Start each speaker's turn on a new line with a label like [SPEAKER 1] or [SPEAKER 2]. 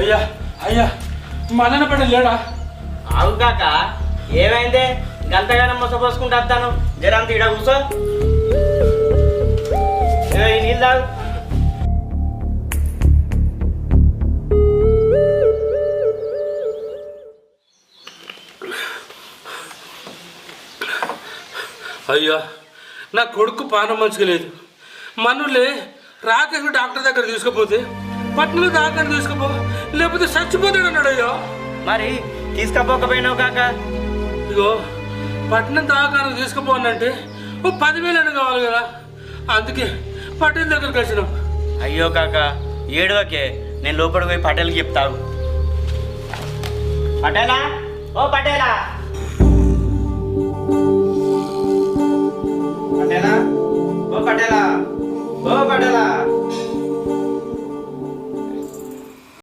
[SPEAKER 1] అయ్యా అయ్యా మదన పడి లేడా?
[SPEAKER 2] ఆగు కాక ఏమైంది? గంతగానం మొసపోసుకుంటూ వస్తాను. జరంత ఇడ కూర్చో. నీళ్ళు తాగు.
[SPEAKER 1] అయ్యా నా కొడుకు పానం మంచిగా లేదు. మనులే రాకేష్ డాక్టర్ దగ్గర తీసుకుపోతే పట్టణంలో దాకా తీసుకుపో లేకపోతే చచ్చిపోతాడు అన్నాడు అయ్యా.
[SPEAKER 2] మరి తీసుకపోకపోయినావు కాక?
[SPEAKER 1] ఇగో పట్టణం దాకా తీసుకుపోనంటే ఓ పదివేలు అని కావాలి కదా. అందుకే పట్టణం దగ్గరికి వచ్చినాం.
[SPEAKER 2] అయ్యో కాక ఏడవకే. నేను లోపలికి పోయి పటేల్కి చెప్తావు పటేలా? ఓ పటేలా. పటేలా? ఓ పటేలా. ఓ పటేలా.